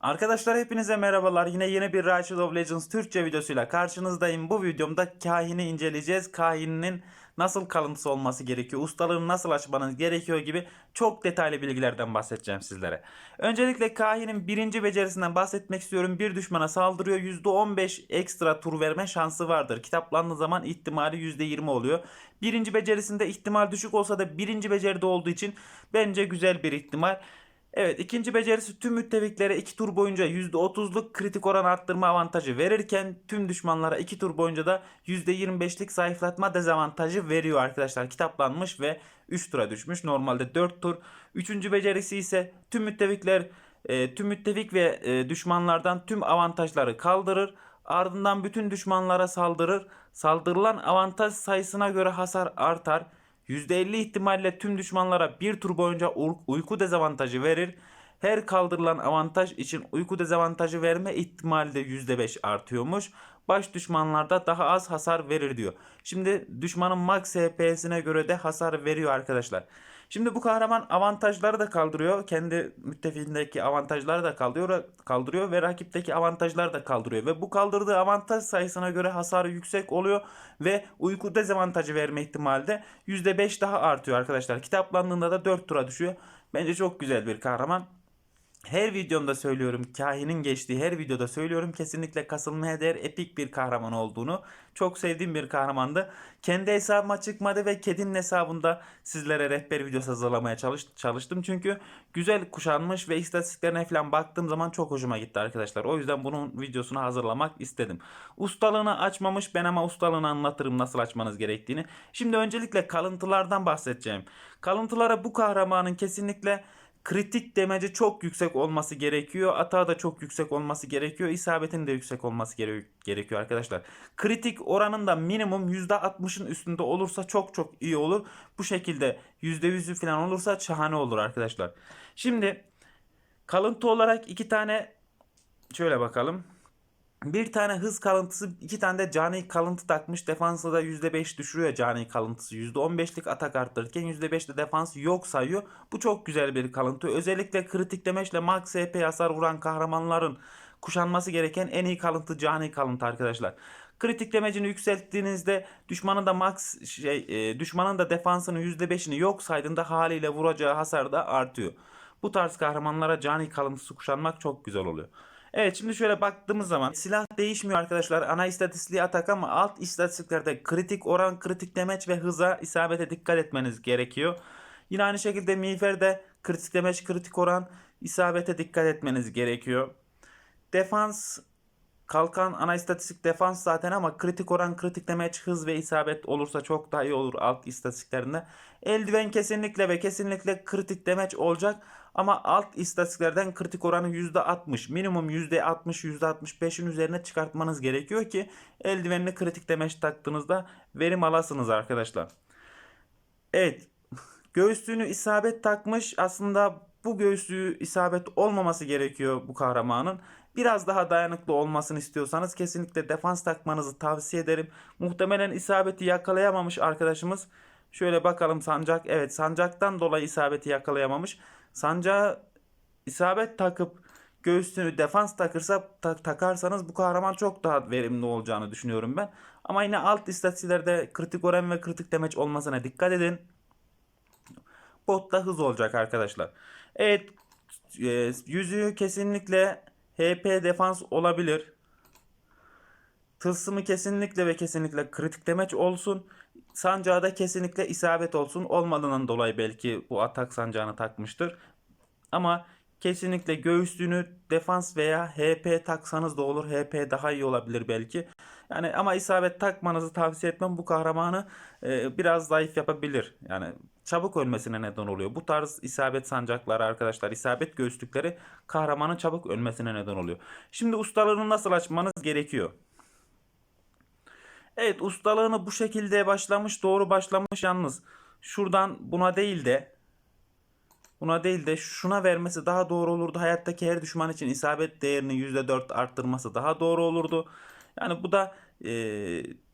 Arkadaşlar hepinize merhabalar. Yine yeni bir Rise of Legends Türkçe videosuyla karşınızdayım. Bu videomda kahini inceleyeceğiz. Kahininin nasıl kalıntısı olması gerekiyor, ustalığını nasıl açmanız gerekiyor gibi çok detaylı bilgilerden bahsedeceğim sizlere. Öncelikle kahinin birinci becerisinden bahsetmek istiyorum. Bir düşmana saldırıyor. %15 ekstra tur verme şansı vardır. Kitaplandığı zaman ihtimali %20 oluyor. Birinci becerisinde ihtimal düşük olsa da birinci beceride olduğu için bence güzel bir ihtimal. Evet ikinci becerisi tüm müttefiklere 2 tur boyunca %30'luk kritik oran arttırma avantajı verirken tüm düşmanlara 2 tur boyunca da %25'lik zayıflatma dezavantajı veriyor arkadaşlar. Kitaplanmış ve 3 tura düşmüş. Normalde 4 tur. Üçüncü becerisi ise tüm müttefikler e, tüm müttefik ve e, düşmanlardan tüm avantajları kaldırır. Ardından bütün düşmanlara saldırır. Saldırılan avantaj sayısına göre hasar artar. %50 ihtimalle tüm düşmanlara bir tur boyunca uy- uyku dezavantajı verir. Her kaldırılan avantaj için uyku dezavantajı verme ihtimali de %5 artıyormuş. Baş düşmanlarda daha az hasar verir diyor. Şimdi düşmanın max HP'sine göre de hasar veriyor arkadaşlar. Şimdi bu kahraman avantajları da kaldırıyor. Kendi müttefiğindeki avantajları da kaldırıyor, kaldırıyor ve rakipteki avantajları da kaldırıyor. Ve bu kaldırdığı avantaj sayısına göre hasarı yüksek oluyor ve uyku dezavantajı verme ihtimali de %5 daha artıyor arkadaşlar. Kitaplandığında da 4 tura düşüyor. Bence çok güzel bir kahraman. Her videomda söylüyorum, kahinin geçtiği her videoda söylüyorum kesinlikle kasılmaya değer epik bir kahraman olduğunu. Çok sevdiğim bir kahramandı. Kendi hesabıma çıkmadı ve kedinin hesabında sizlere rehber videosu hazırlamaya çalış, çalıştım. Çünkü güzel kuşanmış ve istatistiklerine falan baktığım zaman çok hoşuma gitti arkadaşlar. O yüzden bunun videosunu hazırlamak istedim. Ustalığını açmamış ben ama ustalığını anlatırım nasıl açmanız gerektiğini. Şimdi öncelikle kalıntılardan bahsedeceğim. Kalıntılara bu kahramanın kesinlikle kritik demeci çok yüksek olması gerekiyor. Atağı da çok yüksek olması gerekiyor. İsabetin de yüksek olması gere- gerekiyor arkadaşlar. Kritik oranında minimum %60'ın üstünde olursa çok çok iyi olur. Bu şekilde %100'ü falan olursa şahane olur arkadaşlar. Şimdi kalıntı olarak iki tane şöyle bakalım. Bir tane hız kalıntısı, iki tane de cani kalıntı takmış. Defansı da %5 düşürüyor cani kalıntısı. %15'lik atak arttırırken %5 de defans yok sayıyor. Bu çok güzel bir kalıntı. Özellikle kritik demeçle max HP hasar vuran kahramanların kuşanması gereken en iyi kalıntı cani kalıntı arkadaşlar. Kritik demecini yükselttiğinizde düşmanın da max şey e, düşmanın da defansının %5'ini yok saydığında haliyle vuracağı hasar da artıyor. Bu tarz kahramanlara cani kalıntısı kuşanmak çok güzel oluyor. Evet şimdi şöyle baktığımız zaman silah değişmiyor arkadaşlar. Ana istatistiği atak ama alt istatistiklerde kritik oran, kritik demeç ve hıza isabete dikkat etmeniz gerekiyor. Yine aynı şekilde miğferde kritik demeç, kritik oran, isabete dikkat etmeniz gerekiyor. Defans kalkan ana istatistik defans zaten ama kritik oran, kritik demeç, hız ve isabet olursa çok daha iyi olur alt istatistiklerinde. Eldiven kesinlikle ve kesinlikle kritik demeç olacak. Ama alt istatistiklerden kritik oranı %60, minimum %60, %65'in üzerine çıkartmanız gerekiyor ki eldivenli kritik demeç taktığınızda verim alasınız arkadaşlar. Evet, göğüslüğünü isabet takmış. Aslında bu göğüslüğü isabet olmaması gerekiyor bu kahramanın. Biraz daha dayanıklı olmasını istiyorsanız kesinlikle defans takmanızı tavsiye ederim. Muhtemelen isabeti yakalayamamış arkadaşımız. Şöyle bakalım sancak. Evet sancaktan dolayı isabeti yakalayamamış. Sancağı isabet takıp göğsünü defans takırsa ta- takarsanız bu kahraman çok daha verimli olacağını düşünüyorum ben. Ama yine alt istatistiklerde kritik oran ve kritik demeç olmasına dikkat edin. Botta hız olacak arkadaşlar. Evet e, yüzüğü kesinlikle HP defans olabilir. Tılsımı kesinlikle ve kesinlikle kritik demeç olsun. Sancağı da kesinlikle isabet olsun. Olmadığından dolayı belki bu atak sancağını takmıştır. Ama kesinlikle göğüslüğünü defans veya HP taksanız da olur. HP daha iyi olabilir belki. Yani ama isabet takmanızı tavsiye etmem. Bu kahramanı e, biraz zayıf yapabilir. Yani çabuk ölmesine neden oluyor. Bu tarz isabet sancakları arkadaşlar, isabet göğüslükleri kahramanın çabuk ölmesine neden oluyor. Şimdi ustalığını nasıl açmanız gerekiyor? Evet ustalığını bu şekilde başlamış doğru başlamış yalnız şuradan buna değil de buna değil de şuna vermesi daha doğru olurdu. Hayattaki her düşman için isabet değerini %4 arttırması daha doğru olurdu. Yani bu da e,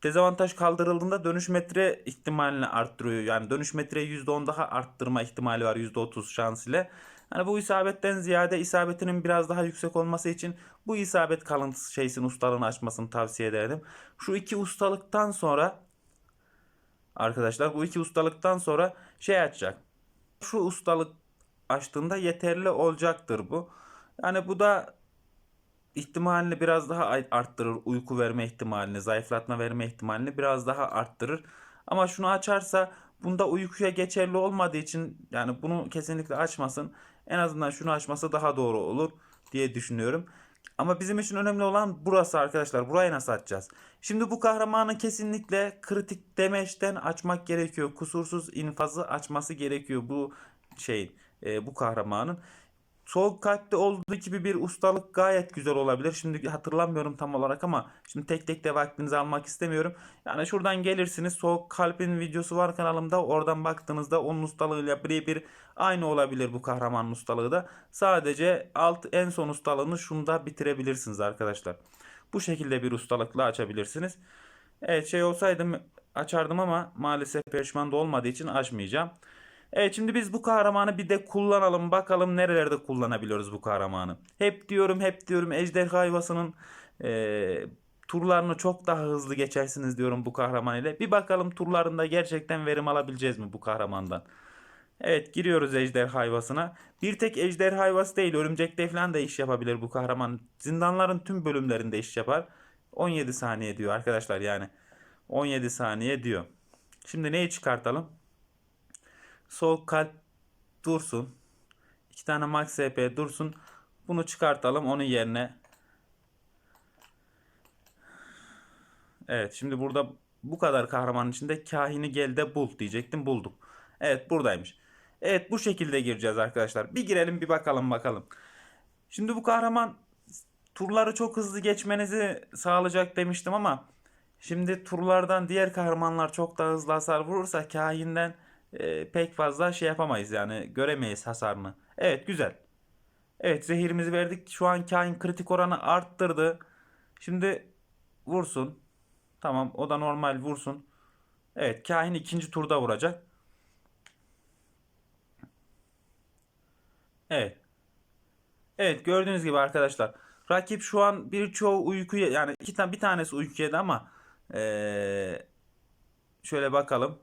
dezavantaj kaldırıldığında dönüş metre ihtimalini arttırıyor. Yani dönüş metreyi %10 daha arttırma ihtimali var %30 şans ile. Hani bu isabetten ziyade isabetinin biraz daha yüksek olması için bu isabet kalıntısı şeysin ustalığını açmasını tavsiye ederdim. Şu iki ustalıktan sonra arkadaşlar bu iki ustalıktan sonra şey açacak. Şu ustalık açtığında yeterli olacaktır bu. Yani bu da ihtimalini biraz daha arttırır. Uyku verme ihtimalini, zayıflatma verme ihtimalini biraz daha arttırır. Ama şunu açarsa bunda uykuya geçerli olmadığı için yani bunu kesinlikle açmasın. En azından şunu açması daha doğru olur diye düşünüyorum. Ama bizim için önemli olan burası arkadaşlar. Burayı nasıl açacağız? Şimdi bu kahramanı kesinlikle kritik demeçten açmak gerekiyor. Kusursuz infazı açması gerekiyor bu şeyin, e, bu kahramanın. Soğuk kalpte olduğu gibi bir ustalık gayet güzel olabilir. Şimdi hatırlamıyorum tam olarak ama şimdi tek tek de vaktinizi almak istemiyorum. Yani şuradan gelirsiniz. Soğuk kalbin videosu var kanalımda. Oradan baktığınızda onun ustalığıyla birebir aynı olabilir bu kahramanın ustalığı da. Sadece alt en son ustalığını şunda bitirebilirsiniz arkadaşlar. Bu şekilde bir ustalıkla açabilirsiniz. Evet şey olsaydım açardım ama maalesef perişman da olmadığı için açmayacağım. Evet şimdi biz bu kahramanı bir de kullanalım. Bakalım nerelerde kullanabiliyoruz bu kahramanı. Hep diyorum hep diyorum ejderha hayvasının e, turlarını çok daha hızlı geçersiniz diyorum bu kahraman ile. Bir bakalım turlarında gerçekten verim alabileceğiz mi bu kahramandan. Evet giriyoruz ejderha hayvasına. Bir tek ejderha hayvası değil örümcekte falan da iş yapabilir bu kahraman. Zindanların tüm bölümlerinde iş yapar. 17 saniye diyor arkadaşlar yani. 17 saniye diyor. Şimdi neyi çıkartalım? Soğuk kalp dursun. İki tane max SP dursun. Bunu çıkartalım onun yerine. Evet şimdi burada bu kadar kahramanın içinde kahini gel de bul diyecektim. Bulduk. Evet buradaymış. Evet bu şekilde gireceğiz arkadaşlar. Bir girelim bir bakalım bakalım. Şimdi bu kahraman turları çok hızlı geçmenizi sağlayacak demiştim ama şimdi turlardan diğer kahramanlar çok daha hızlı hasar vurursa kahinden e, pek fazla şey yapamayız yani göremeyiz hasarını. Evet güzel. Evet zehirimizi verdik. Şu an kain kritik oranı arttırdı. Şimdi vursun. Tamam o da normal vursun. Evet kain ikinci turda vuracak. Evet. Evet gördüğünüz gibi arkadaşlar. Rakip şu an birçoğu uykuya yani iki tane bir tanesi uyku yedi ama ee, şöyle bakalım.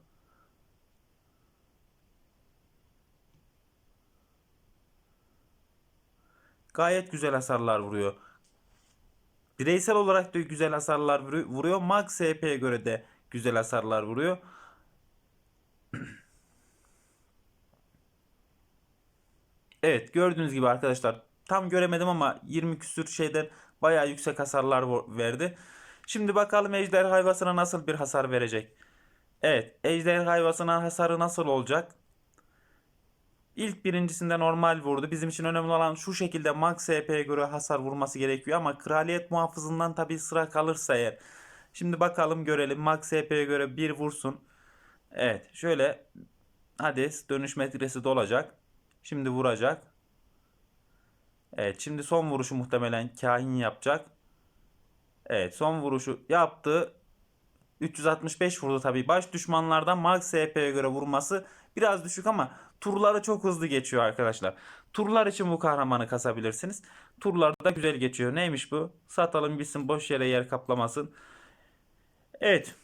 Gayet güzel hasarlar vuruyor. Bireysel olarak da güzel hasarlar vuruyor. Max SP'ye göre de güzel hasarlar vuruyor. Evet gördüğünüz gibi arkadaşlar tam göremedim ama 20 küsür şeyden bayağı yüksek hasarlar verdi. Şimdi bakalım ejder hayvasına nasıl bir hasar verecek. Evet ejder hayvasına hasarı nasıl olacak? İlk birincisinde normal vurdu. Bizim için önemli olan şu şekilde max SP'ye göre hasar vurması gerekiyor ama kraliyet muhafızından tabi sıra kalırsa eğer. Şimdi bakalım görelim max SP'ye göre bir vursun. Evet şöyle Hades dönüş metresi dolacak. Şimdi vuracak. Evet şimdi son vuruşu muhtemelen kahin yapacak. Evet son vuruşu yaptı. 365 vurdu tabi. Baş düşmanlardan max SP'ye göre vurması biraz düşük ama turları çok hızlı geçiyor arkadaşlar. Turlar için bu kahramanı kasabilirsiniz. Turlar da güzel geçiyor. Neymiş bu? Satalım bitsin boş yere yer kaplamasın. Evet.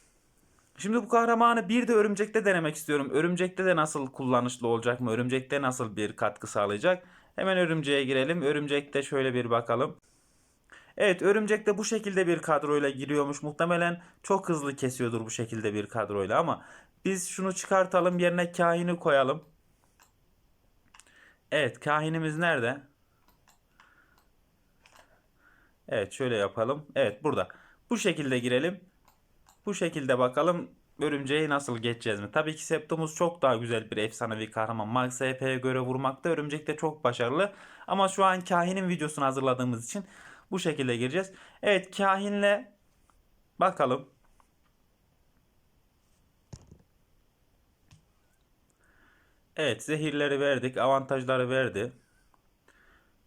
Şimdi bu kahramanı bir de örümcekte denemek istiyorum. Örümcekte de nasıl kullanışlı olacak mı? Örümcekte nasıl bir katkı sağlayacak? Hemen örümceğe girelim. Örümcekte şöyle bir bakalım. Evet örümcekte bu şekilde bir kadroyla giriyormuş. Muhtemelen çok hızlı kesiyordur bu şekilde bir kadroyla ama biz şunu çıkartalım yerine kahini koyalım. Evet kahinimiz nerede? Evet şöyle yapalım. Evet burada. Bu şekilde girelim. Bu şekilde bakalım örümceği nasıl geçeceğiz mi? Tabii ki Septimus çok daha güzel bir efsanevi kahraman. Max SP'ye göre vurmakta örümcekte çok başarılı. Ama şu an kahinin videosunu hazırladığımız için bu şekilde gireceğiz. Evet kahinle bakalım. Evet zehirleri verdik. Avantajları verdi.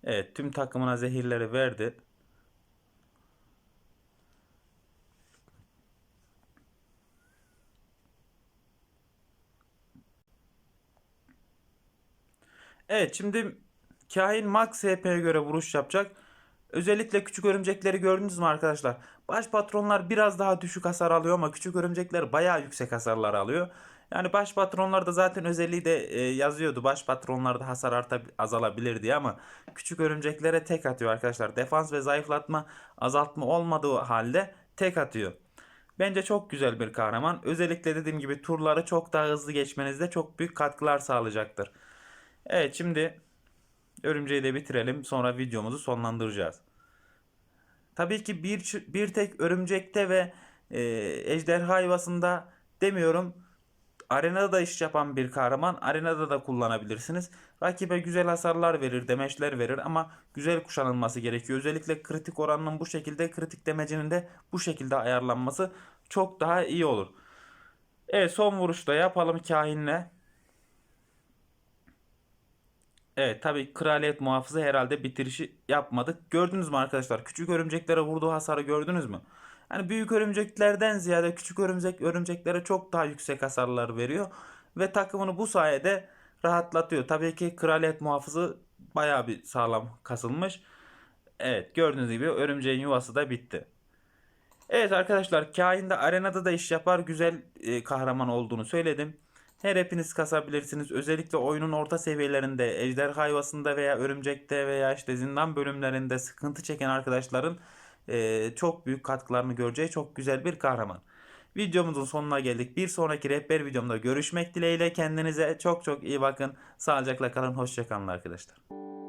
Evet tüm takımına zehirleri verdi. Evet şimdi kahin max HP'ye göre vuruş yapacak. Özellikle küçük örümcekleri gördünüz mü arkadaşlar? Baş patronlar biraz daha düşük hasar alıyor ama küçük örümcekler bayağı yüksek hasarlar alıyor. Yani baş patronlarda zaten özelliği de e, yazıyordu. Baş patronlarda hasar arta azalabilir diye ama küçük örümceklere tek atıyor arkadaşlar. Defans ve zayıflatma azaltma olmadığı halde tek atıyor. Bence çok güzel bir kahraman. Özellikle dediğim gibi turları çok daha hızlı geçmenizde çok büyük katkılar sağlayacaktır. Evet şimdi örümceği de bitirelim. Sonra videomuzu sonlandıracağız. Tabii ki bir, bir tek örümcekte ve e, ejderha yuvasında demiyorum. Arenada da iş yapan bir kahraman. Arenada da kullanabilirsiniz. Rakibe güzel hasarlar verir, demeçler verir ama güzel kuşanılması gerekiyor. Özellikle kritik oranının bu şekilde, kritik demecinin de bu şekilde ayarlanması çok daha iyi olur. Evet son vuruşta yapalım kahinle. Evet tabii kraliyet muhafızı herhalde bitirişi yapmadık. Gördünüz mü arkadaşlar? Küçük örümceklere vurduğu hasarı gördünüz mü? Yani büyük örümceklerden ziyade küçük örümcek örümceklere çok daha yüksek hasarlar veriyor. Ve takımını bu sayede rahatlatıyor. Tabii ki kraliyet muhafızı bayağı bir sağlam kasılmış. Evet gördüğünüz gibi örümceğin yuvası da bitti. Evet arkadaşlar kain de arenada da iş yapar. Güzel e, kahraman olduğunu söyledim. Her hepiniz kasabilirsiniz. Özellikle oyunun orta seviyelerinde, ejderha yuvasında veya örümcekte veya işte zindan bölümlerinde sıkıntı çeken arkadaşların e, çok büyük katkılarını göreceği çok güzel bir kahraman. Videomuzun sonuna geldik. Bir sonraki rehber videomda görüşmek dileğiyle. Kendinize çok çok iyi bakın. Sağlıcakla kalın. Hoşçakalın arkadaşlar.